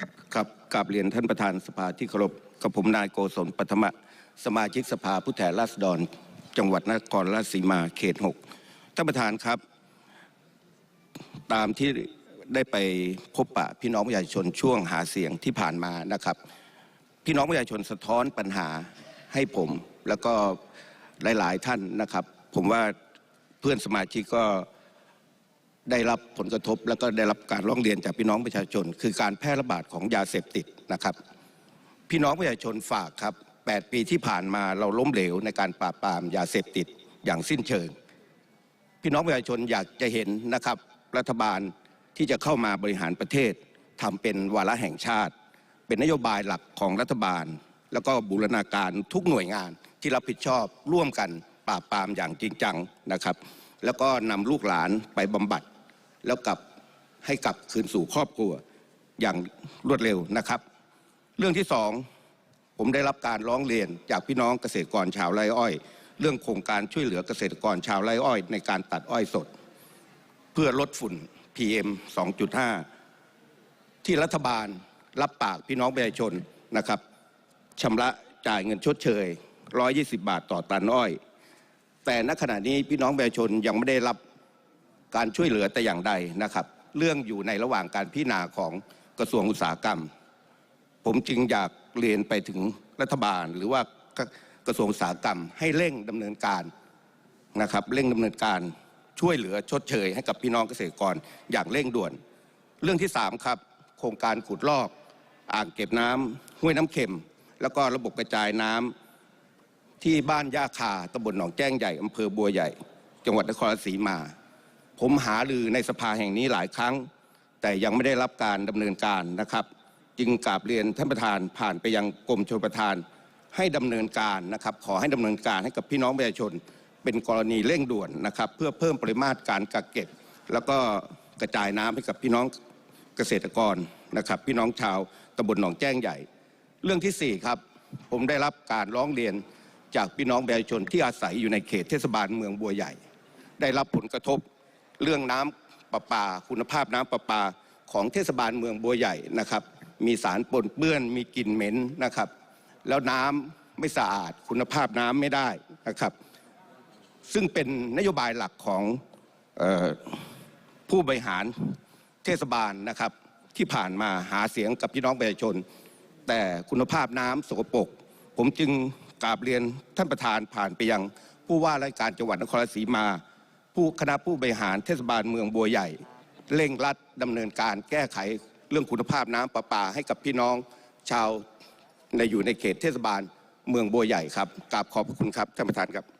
ครับกราบเรียนท่านประธานสภาที่เคารพกับผมนายโกศลปัทมะสมาชิกสภาผู้แทนราษฎร จังหวัดนครราชสีมาเขตหกท่านประธานครับ ตามที่ได้ไปพบปะพี่น้องประชาชนช่วงหาเสียงที่ผ่านมานะครับ พี่น้องประชาชนสะท้อนปัญหาให้ผม แล้วก็หลาย ๆ ท่านนะครับ ผมว่าเพื่อนสมาชิกก็ ได้รับผลกระทบแล้วก็ได้รับการร้องเรียนจากพี่น้องประชาชน คือการแพร่ระบาดของยาเสพติดนะครับ พี่น้องประชาชนฝากครับ 8 ปีที่ผ่านมาเราล้มเหลวในการปราบปรามยาเสพติดอย่างสิ้นเชิง พี่น้องประชาชนอยากจะเห็นนะครับ รัฐบาลที่จะเข้ามาบริหารประเทศทำเป็นวาระแห่งชาติ เป็นนโยบายหลักของรัฐบาล แล้วก็บูรณาการทุกหน่วยงานที่รับผิดชอบร่วมกันปราบปรามอย่างจริงจังนะครับ แล้วก็นำลูกหลานไปบำบัด แล้วกลับให้กลับคืนสู่ครอบครัวอย่างรวดเร็วนะครับ เรื่องที่สองผมได้รับการร้องเรียนจากพี่น้องเกษตรกรชาวไร่อ้อย เรื่องโครงการช่วยเหลือเกษตรกรชาวไร่อ้อย ในการตัดอ้อยสด เพื่อลดฝุ่น PM 2.5 ที่รัฐบาลรับปากพี่น้องประชาชนนะครับชำระจ่ายเงินชดเชย 120 บาทต่อตันอ้อย แต่ณขณะนี้พี่น้องประชาชนยังไม่ได้รับการช่วยเหลือแต่อย่างใดนะครับ เรื่องอยู่ในระหว่างการพิจารณาของกระทรวงอุตสาหกรรม ผมจึงอยากเรียนไปถึงรัฐบาล หรือว่ากระทรวงอุตสาหกรรม ให้เร่งดำเนินการนะครับเร่งดำเนินการช่วยเหลือชดเชยให้กับพี่น้องเกษตรกรอย่างเร่งด่วน เรื่องที่สามครับ โครงการขุดลอก อ่างเก็บน้ำห้วยน้ำเค็ม แล้วก็ระบบกระจายน้ำ ที่บ้านย่าคาตำบลหนองแจ้งใหญ่อำเภอบัวใหญ่ จังหวัดนครราชสีมา ผมหาลือในสภาแห่งนี้หลายครั้ง แต่ยังไม่ได้รับการดำเนินการนะครับ จึงกราบเรียนท่านประธานผ่านไปยังกรมชลประทานให้ดำเนินการนะครับ ขอให้ดำเนินการให้กับพี่น้องประชาชน เป็นกรณีเร่งด่วนนะครับ เพื่อเพิ่มปริมาตรการกักเก็บ แล้วก็กระจายน้ำให้กับพี่น้องเกษตรกรนะครับ พี่น้องชาวตำบลหนองแจ้งใหญ่ เรื่องที่สี่ครับผมได้รับการร้องเรียน จากพี่น้องประชาชนที่อาศัยอยู่ในเขตเทศบาลเมืองบัวใหญ่ ได้รับผลกระทบเรื่องน้ำประปา คุณภาพน้ำประปาของเทศบาลเมืองบัวใหญ่นะครับ มีสารปนเปื้อนมีกลิ่นเหม็นนะครับ แล้วน้ำไม่สะอาด คุณภาพน้ำไม่ได้นะครับ ซึ่งเป็นนโยบายหลักของออผู้บริหารเทศบาลนะครับ ที่ผ่านมาหาเสียงกับพี่น้องประชาชน แต่คุณภาพน้ำสกปรกผมจึง กราบเรียนท่านประธานผ่านไปยัง ผู้ว่าราชการจังหวัดนครราชสีมา ผู้คณะผู้บริหารเทศบาลเมืองบัวใหญ่ เร่งรัดดำเนินการแก้ไขเรื่องคุณภาพน้ำประปาให้กับพี่น้องชาวในอยู่ในเขตเทศบาลเมืองบัวใหญ่ครับกราบขอบพระคุณครับท่านประธานครับ